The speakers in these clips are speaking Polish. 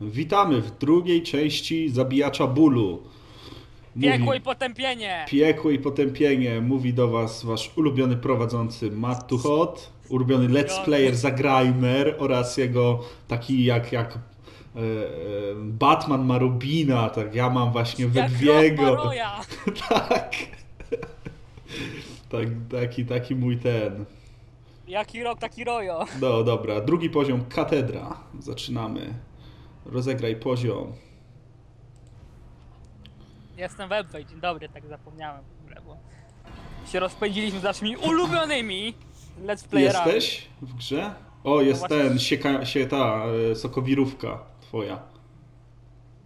Witamy w drugiej części Zabijacza Bólu. Mówi- Piekło i potępienie! Piekło i potępienie. Mówi do was wasz ulubiony prowadzący Matt Too Hot, ulubiony let's player Zagrajmer oraz jego taki jak, jak e, e, Batman ma Rubina, tak ja mam właśnie Wedwiego. Tak. tak. Taki, taki mój ten. Jaki rok, taki rojo. No dobra, drugi poziom katedra. Zaczynamy. Rozegraj poziom. Jestem Webway, dzień dobry, tak zapomniałem w ogóle, bo się rozpędziliśmy z naszymi ulubionymi let's playerami. Jesteś w grze? O, jest No ten, sieka, się ta e, sokowirówka twoja.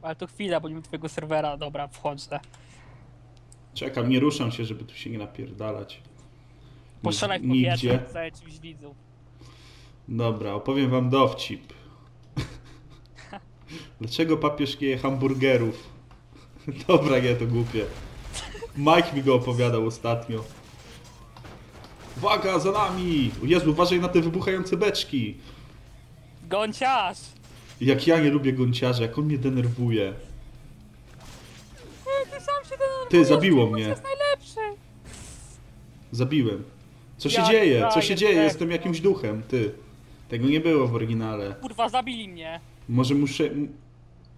Ale to chwila, bo nie mam twojego serwera, dobra, wchodzę. Czekam, nie ruszam się, żeby tu się nie napierdalać. Nigdzie. powietrze, cały czymś widzów. Dobra, opowiem wam dowcip. Dlaczego papież nie je hamburgerów? Dobra, nie, to głupie. Mike mi go opowiadał ostatnio. Uwaga, za nami! O Jezu, uważaj na te wybuchające beczki. Gąciarz! Jak ja nie lubię gąciarza, jak on mnie denerwuje. Ty sam się denerwujesz, Ty, zabiło mnie. jest najlepszy! Zabiłem. Co się Ja dzieje? Co daję, się dzieje? tak. Jestem jakimś duchem, ty. Tego nie było w oryginale. Kurwa, zabili mnie. Może muszę... m-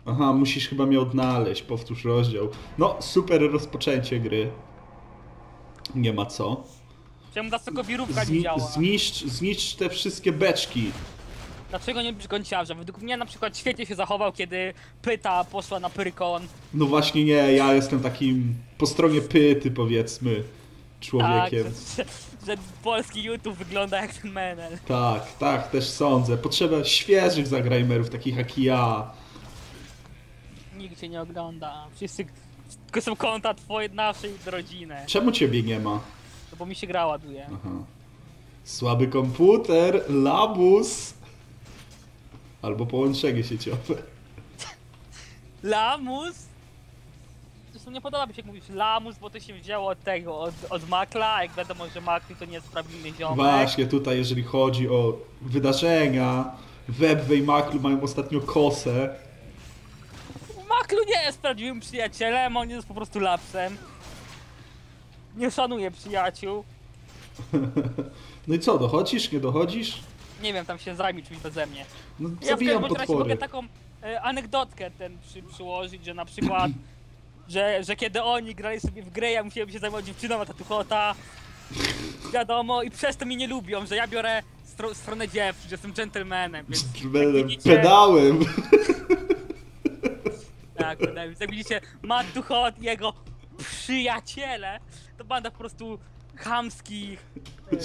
Aha, musisz chyba mnie odnaleźć, powtórz rozdział. No, super rozpoczęcie gry. Nie ma co. Czemu ta sokowirówka nie Zni działa? zniszcz, zniszcz te wszystkie beczki. Dlaczego nie być gąciarza? Według mnie na przykład świetnie się zachował, kiedy Pyta poszła na Pyrkon. No właśnie nie, ja jestem takim po stronie pyty, powiedzmy, Tak, człowiekiem. że, że polski YouTube wygląda jak ten menel. Tak, tak, też sądzę. Potrzeba świeżych zagrajmerów, takich jak ja. Nikt cię nie ogląda. Wszyscy tylko są konta twoje, naszej rodziny. Czemu ciebie nie ma? No bo mi się gra ładuje. Aha. Słaby komputer, labus. Albo połączenie sieciowe. Lamus? Zresztą nie podoba mi się jak mówisz lamus, bo to się wzięło od tego, od, od makla, a jak wiadomo, że makli to nie jest prawilny ziomek. Właśnie tutaj, jeżeli chodzi o wydarzenia, Webway i Maklu mają ostatnio kosę. Maklu nie jest prawdziwym przyjacielem, on jest po prostu lapsem. Nie szanuje przyjaciół. No i co, dochodzisz, nie dochodzisz? Nie wiem, tam się zajmie czymś beze mnie. No, Ja w zabijam każdym razie mogę taką e, anegdotkę ten przy, przyłożyć, że na przykład, że, że kiedy oni grali sobie w grę, ja musiałem się zajmować dziewczyną, a tatuchota. Wiadomo, i przez to mnie nie lubią, że ja biorę stro, stronę dziewczyn, że jestem gentlemanem, więc widzicie- pedałem. tak, wydaje mi się, jak widzicie, Matt Duchot i jego przyjaciele, to banda po prostu chamskich,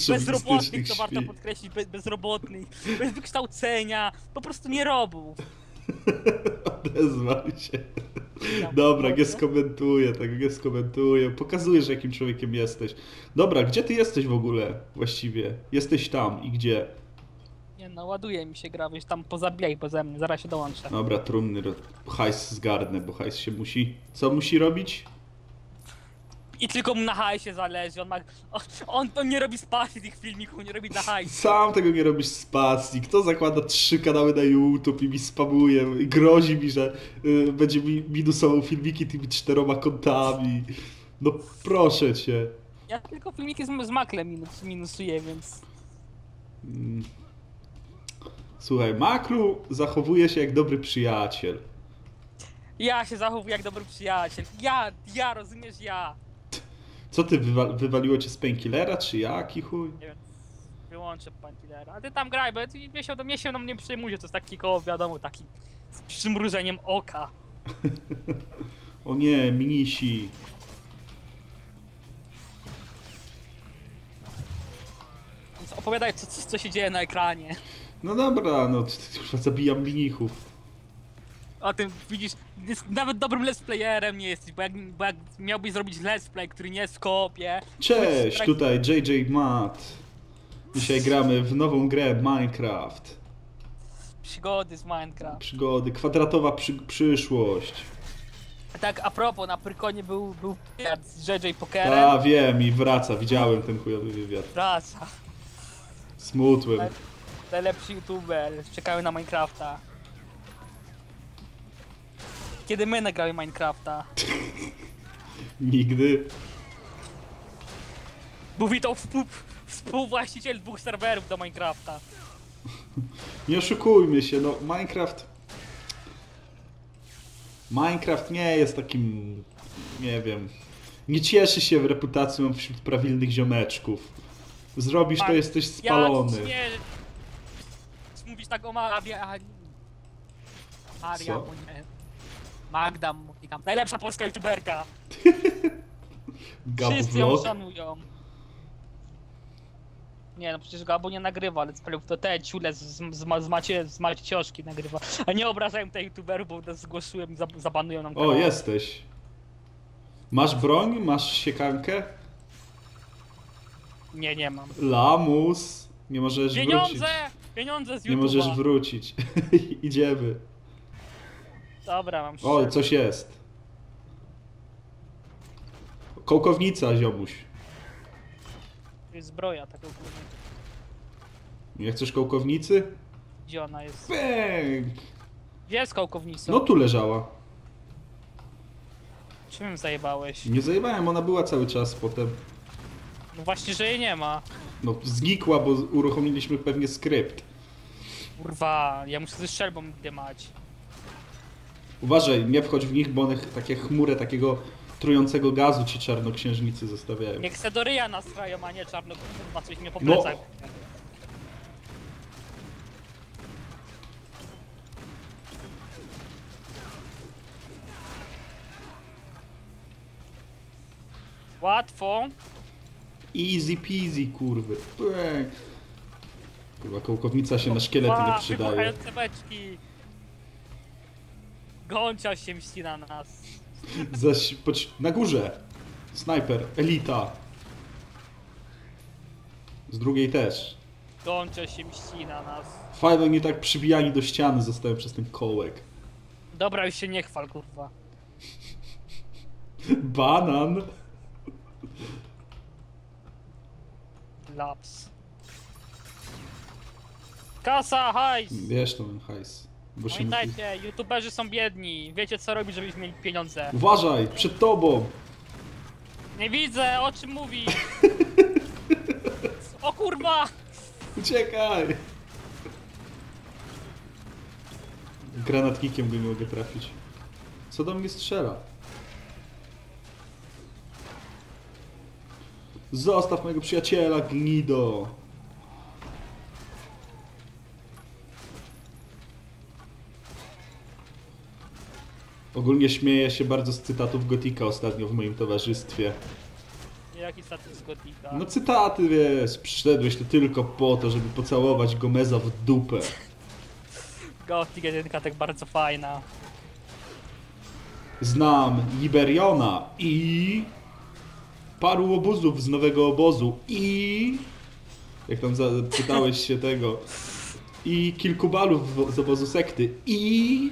bezrobotnych, to warto podkreślić, be, bezrobotnych, bez wykształcenia, po prostu nie robów. Odezwał się. Dobra, nie skomentuję tego, nie skomentuję. Pokazujesz, jakim człowiekiem jesteś. Dobra, gdzie ty jesteś w ogóle właściwie? Jesteś tam i gdzie? Nie no, ładuje mi się gra, więc tam pozabijaj poze mnie, zaraz się dołączę. Dobra, trumny, hajs zgarnę, bo hajs się musi... Co musi robić? I tylko mu na hajsie zależy, on ma... On, on, nie robi spacji tych filmików, nie robi na hajs. Sam tego nie robisz z pasji. Kto zakłada trzy kanały na YouTube i mi spamuje i grozi mi, że y, będzie mi minusował filmiki tymi czteroma kontami. No proszę cię. Ja tylko filmiki z, z maklem minus, minusuję, więc... Mm. Słuchaj, Maklu zachowuje się jak dobry przyjaciel. Ja się zachowuję jak dobry przyjaciel. Ja, ja, rozumiesz, ja. Co ty, wywa- wywaliło cię z painkillera, czy jaki chuj? Nie wiem, wyłączę Pantillera. A ty tam graj, bo ty- mnie się, mnie się na mnie przejmuje, to jest taki koło, wiadomo, taki z przymrużeniem oka. O nie, minisi. Więc opowiadaj, co, co, co się dzieje na ekranie. No dobra, no kurwa, zabijam minichów. O tym widzisz, jest, nawet dobrym let's playerem nie jesteś, bo jak, bo jak miałbyś zrobić let's play, który nie jest w koopie... Cześć, tutaj JJ Matt. Dzisiaj gramy w nową grę Minecraft. Przygody z Minecraft. Przygody, kwadratowa przy- przyszłość. Tak, a propos, na Pyrkonie był, był wywiad z JJ Pokerem. A wiem i wraca, widziałem ten chujowy wywiad. Wraca. Smutłem. Najlepszy youtuber, czekają na Minecrafta. kiedy my nagramy Minecrafta. Nigdy. Mówi to współ, współwłaściciel dwóch serwerów do Minecrafta. Nie oszukujmy się, no Minecraft. Minecraft nie jest takim, nie wiem, nie cieszy się reputacją wśród prawilnych ziomeczków. Zrobisz to, Tak, jesteś Ja spalony. nie... Mówisz tak o Maria... Maria, Co? bo nie. Magda, mówi tam. Najlepsza polska youtuberka. Wszyscy ją szanują. Nie no, przecież Gabo nie nagrywa, ale sprawia to te ciule z, z, z, Ma- z, Macie, z Macioszki nagrywa. A nie obrażają tych youtuberów, bo nas zab- zabanują nam O, kanał. jesteś. Masz broń? Masz siekankę? Nie, nie mam. Lamus. Nie możesz wrócić. Pieniądze z Nie możesz wrócić. Idziemy. Dobra, mam O, coś jest. Kołkownica, ziomuś. To jest zbroja, tak ogólnie. Nie chcesz kołkownicy? Gdzie ona jest? Bęk! Gdzie jest kołkownica? No tu leżała. Czym zajebałeś? Nie zajebałem, ona była cały czas potem. No właśnie, że jej nie ma. No znikła, bo uruchomiliśmy pewnie skrypt. Kurwa, ja muszę ze strzelbą dymać. Uważaj, nie wchodź w nich, bo one takie chmurę takiego trującego gazu ci czarnoksiężnicy zostawiają. Niech Sedoryja nastrają, a nie czarno, kurwa, coś mnie po No. plecach. Łatwo. Easy peasy, kurwy. Bęk. Kurwa, kołkownica się na szkielety nie przydaje. wybuchające beczki. Goncia się mści na nas. Zaś, poć- na górze. Snajper, elita. Z drugiej też. Goncia się mści na nas. Fajno nie tak przybijani do ściany zostałem przez ten kołek. Dobra, już się nie chwal, kurwa. Banan. Laps. Kasa, hajs! Wiesz to ten hajs. Bo się... Pamiętajcie, youtuberzy są biedni. Wiecie co robić, żebyśmy mieli pieniądze. Uważaj, przed tobą. Nie widzę, o czym mówi. O kurwa! Uciekaj. Granatnikiem go nie mogę trafić. Co do mnie strzela? Zostaw mojego przyjaciela, gnido. Ogólnie śmieję się bardzo z cytatów Gotika ostatnio w moim towarzystwie. Jaki status gotika? No cytaty, wiesz, przyszedłeś tu tylko po to, żeby pocałować Gomeza w dupę. Gothic 1 tak bardzo fajna. Znam Liberiona i paru obozów z nowego obozu i jak tam zapytałeś się tego i kilku balów z obozu sekty i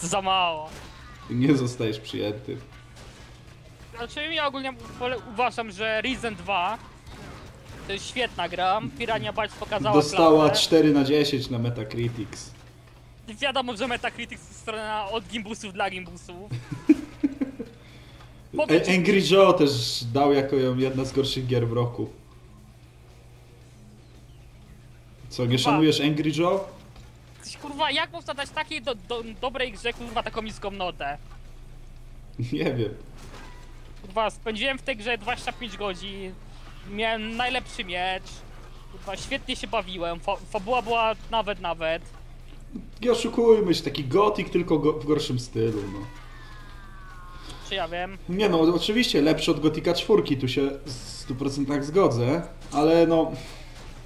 za mało. nie zostajesz przyjęty. Znaczy ja ogólnie uważam, że Risen 2 to jest świetna gra. Pirania Bytes pokazała Dostała klasę. 4 na 10 na Metacritics. Wiadomo, że Metacritic to strona od gimbusów dla gimbusów. Powiedz, Angry Joe też dał jako ją jedna z gorszych gier w roku. Co, nie szanujesz Angry Joe? kurwa, jak można dać takiej do, do, dobrej grze, kurwa, taką niską notę? Nie wiem. Kurwa, spędziłem w tej grze 25 godzin, miałem najlepszy miecz, kurwa, świetnie się bawiłem, fa fabuła była nawet, nawet. Nie oszukujmy się, taki gotik tylko go w gorszym stylu, no. Czy ja wiem? Nie no, oczywiście lepszy od Gotika 4, tu się w 100% zgodzę, ale no,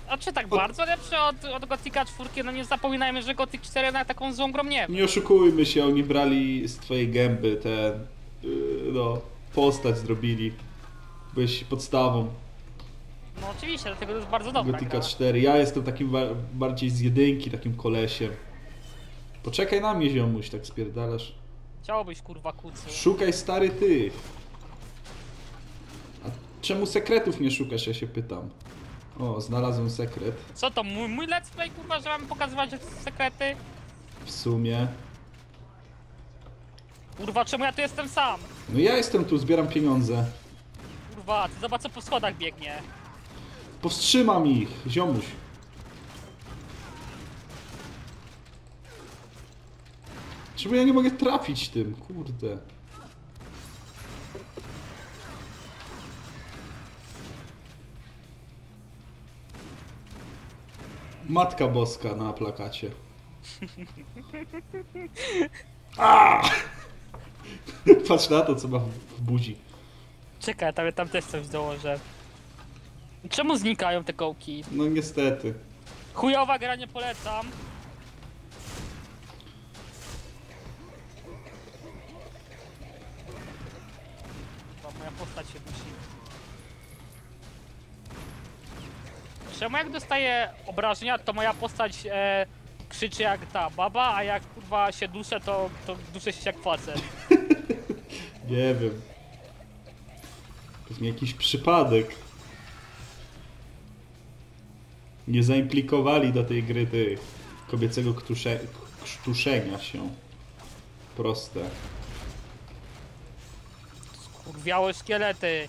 A czy tak bardzo lepsze od, od Gothica 4? No nie zapominajmy, że Gothic 4 na taką złą grą nie nie oszukujmy się, oni brali z twojej gęby tę, yy, no, postać zrobili. Byłeś podstawą No oczywiście, dlatego to jest bardzo dobra Gotika gra. 4. Ja jestem takim ba bardziej z jedynki, takim kolesiem. Poczekaj na mnie, ziomuś, tak spierdalasz. Chciałbyś kurwa kucu. Szukaj stary ty. A czemu sekretów nie szukasz, ja się pytam. O, znalazłem sekret. Co to, mój, mój let's play kurwa, że mamy pokazywać sekrety? W sumie. Kurwa, czemu ja tu jestem sam? No ja jestem tu, zbieram pieniądze. Kurwa, ty zobacz co po schodach biegnie. Powstrzymam ich, ziomuś. Czemu ja nie mogę trafić tym? Kurde. Matka Boska na plakacie. A! Patrz na to, co ma w buzi. Czekaj, tam, tam też coś dołożę. Czemu znikają te kołki? No niestety. Chujowa gra, nie polecam. Postać się musi. Czemu jak dostaję obrażenia, to moja postać e, krzyczy jak ta baba, a jak kurwa się duszę, to, to duszę się jak facet. Nie wiem. Pewnie jakiś przypadek. Nie zaimplikowali do tej gry tych kobiecego ktusze, się. Proste. Kurwiałe szkielety.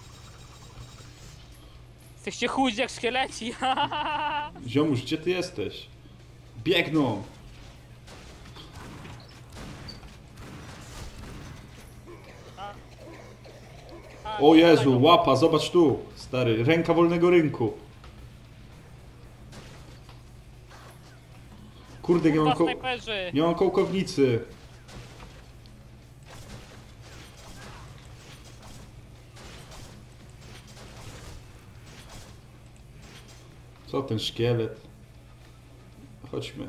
Jesteście chudzi jak szkieleci. Ziomuś, gdzie ty jesteś? Biegną! O Jezu, łapa, zobacz tu, stary, ręka wolnego rynku. Kurde, nie mam, ko nie mam kołkownicy. Co ten szkielet? Chodźmy.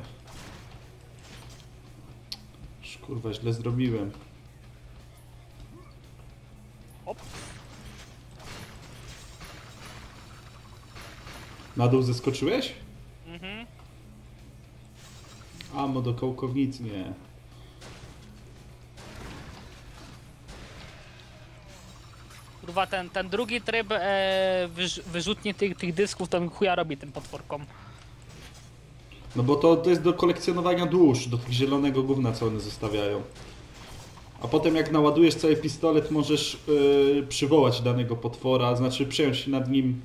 Już, Kurwa, źle zrobiłem. Na dół zeskoczyłeś? Mhm. Amo do kołkownicy, nie. Ten, ten drugi tryb e, wyrz, wyrzutnie tych, tych dysków to mi chuja robi tym potworkom. No bo to, to jest do kolekcjonowania dusz, do tych zielonego gówna, co one zostawiają. A potem jak naładujesz cały pistolet, możesz yy, przywołać danego potwora, znaczy przejąć nad nim,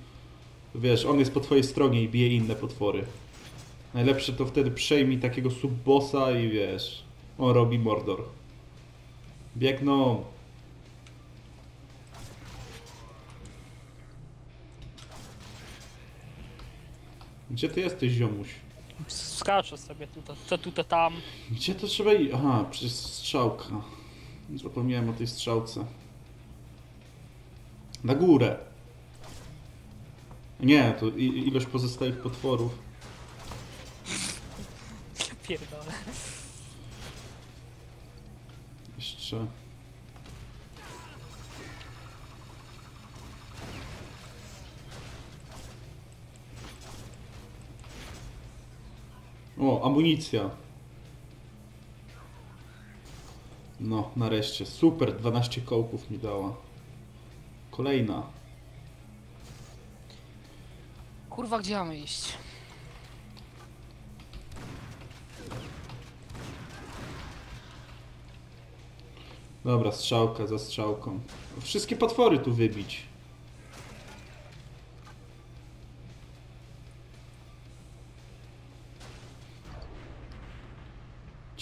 wiesz, on jest po twojej stronie i bije inne potwory. Najlepsze to wtedy przejmij takiego subbossa i wiesz, on robi mordor. Biegną. Gdzie ty jesteś, ziomuś? Skaczę sobie tu, to, to tu, to tam. Gdzie to trzeba iść? Aha, przecież strzałka. Zapomniałem o tej strzałce. Na górę. Nie, to ilość pozostałych potworów. Pierdolę. Jeszcze. O, amunicja. No, nareszcie. Super, 12 kołków mi dała. Kolejna. Kurwa, gdzie mamy iść? Dobra, strzałka za strzałką. Wszystkie potwory tu wybić.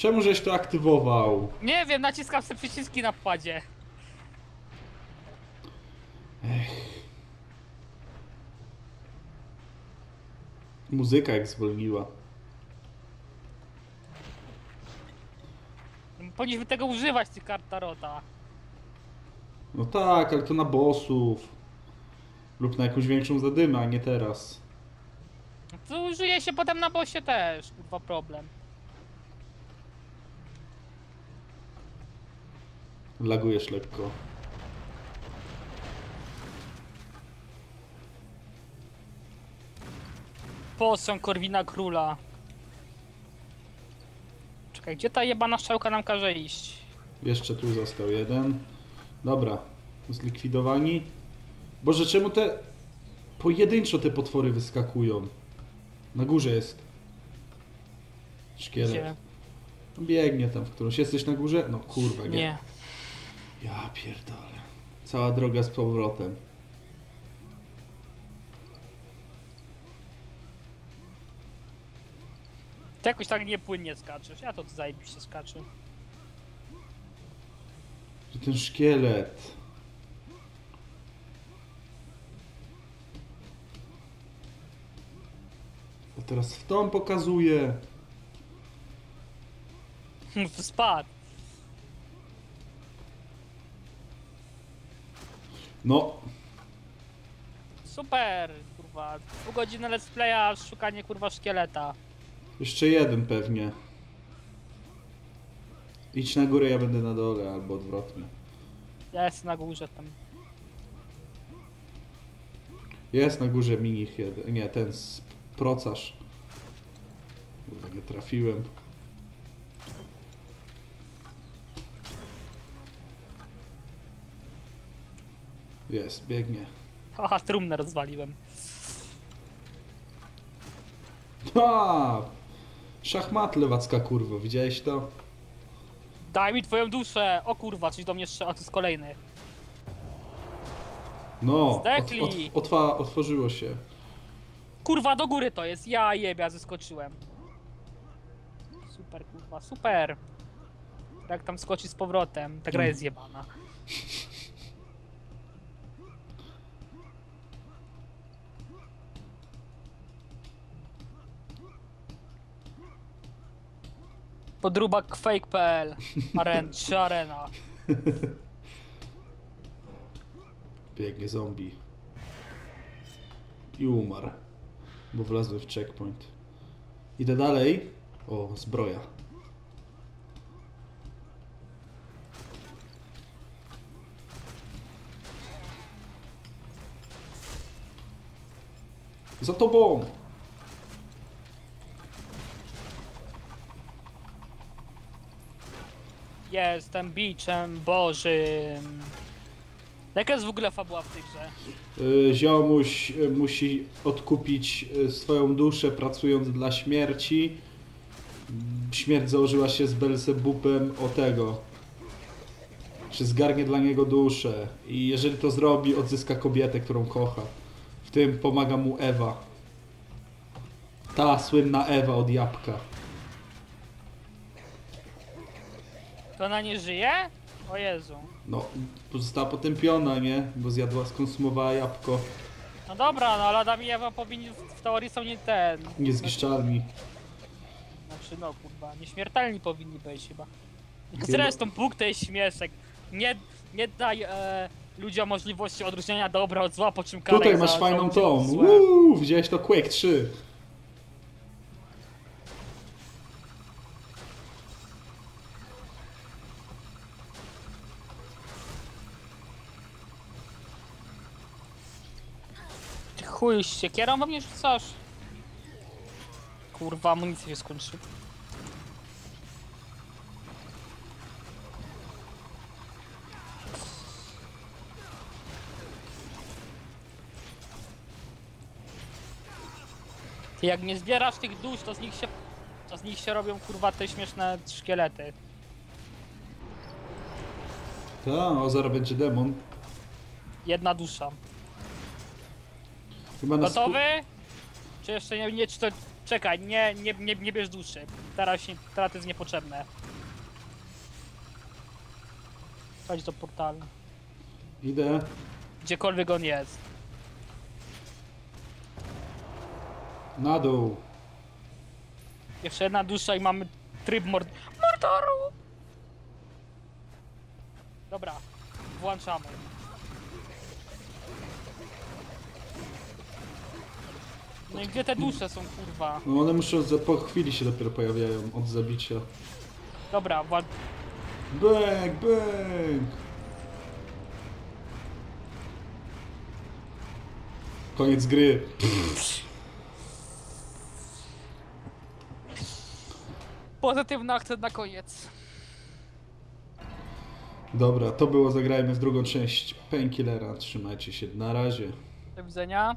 Czemu żeś to aktywował? Nie wiem, naciskam sobie przyciski na padzie. Muzyka jak zwolniła. Powinniśmy tego używać, tych kart Tarota. No tak, ale to na bossów. Lub na jakąś większą zadymę, a nie teraz. To użyje się potem na bossie też, kurwa problem. Lagujesz lekko. Posąg Korwina Króla. Czekaj, gdzie ta jebana strzałka nam każe iść? Jeszcze tu został jeden. Dobra, zlikwidowani. Boże, czemu te pojedynczo te potwory wyskakują? Na górze jest. Szkielet. Gdzie? Biegnie tam w którąś. Jesteś na górze? No kurwa, nie. Nie. Ja pierdolę. Cała droga z powrotem. Ty jakoś tak niepłynnie skaczesz. Ja to zajebiście skaczę. Że ten szkielet. A teraz w tą pokazuje. Spadł. No, Super, kurwa. Pół godziny let's playa, szukanie kurwa szkieleta. jeszcze jeden pewnie. Idź na górę, ja będę na dole, albo odwrotnie. Ja jestem na górze tam. Jest na górze minich jeden. Nie, ten z procarz. Kurwa, nie trafiłem. Jest, biegnie. Haha, trumnę rozwaliłem. Ha! Szachmat lewacka kurwa, widziałeś to? Daj mi twoją duszę! O kurwa, coś do mnie strzela, to jest kolejny. No, ot, ot, otwa, otworzyło się. Kurwa, do góry to jest. Ja jebia, zeskoczyłem. Super, kurwa, super. Jak tam skoczy z powrotem, ta gra jest zjebana. Podróbak fake.pl Aren, 3 arena. Biegnie zombie. I umarł. Bo wlazły w checkpoint. Idę dalej. O, zbroja. Za tobą! Jestem biczem bożym. Jaka jest w ogóle fabuła w tej grze? Y, Ziomuś y, musi odkupić y, swoją duszę pracując dla śmierci. Śmierć założyła się z Belzebubem o tego. Czy zgarnie dla niego duszę. I jeżeli to zrobi, odzyska kobietę, którą kocha. W tym pomaga mu Ewa. Ta słynna Ewa od jabłka. To ona nie żyje? O Jezu. No, została potępiona, nie? Bo zjadła, skonsumowała jabłko. No dobra, no ale Adam i Ewa powinni w, teorii są nie ten. Niezniszczalni. Znaczy no kurwa, nieśmiertelni powinni być chyba. Zresztą Bóg to jest śmieszek. Nie, nie daj e, ludziom możliwości odróżnienia dobra od zła, po czym Tutaj za- masz za fajną udział tą. Uuu, widziałeś to Quake 3. Ty chuj, siekierą we mnie rzucasz? Kurwa, amunicja się skończy. Ty jak nie zbierasz tych dusz, to z nich się... To z nich się robią kurwa te śmieszne szkielety. Tak, o zaraz będzie demon. Jedna dusza. Chyba na sku- Gotowy? Czy jeszcze nie, nie czy to... Czekaj, nie, nie, nie, nie bierz duszy. Teraz, się, teraz to jest niepotrzebne. Chodź do portalu. Idę. Gdziekolwiek on jest. Na dół. Jeszcze jedna dusza i mamy tryb mord... mordoru! Dobra, włączamy. No i gdzie te dusze są, kurwa? No one muszą za, po chwili się dopiero pojawiają od zabicia. Dobra, wła... Bang, bang! Koniec gry. pozytywny akcent na koniec. Dobra, to było zagrajmy w drugą część Painkillera. Trzymajcie się, na razie. Do widzenia.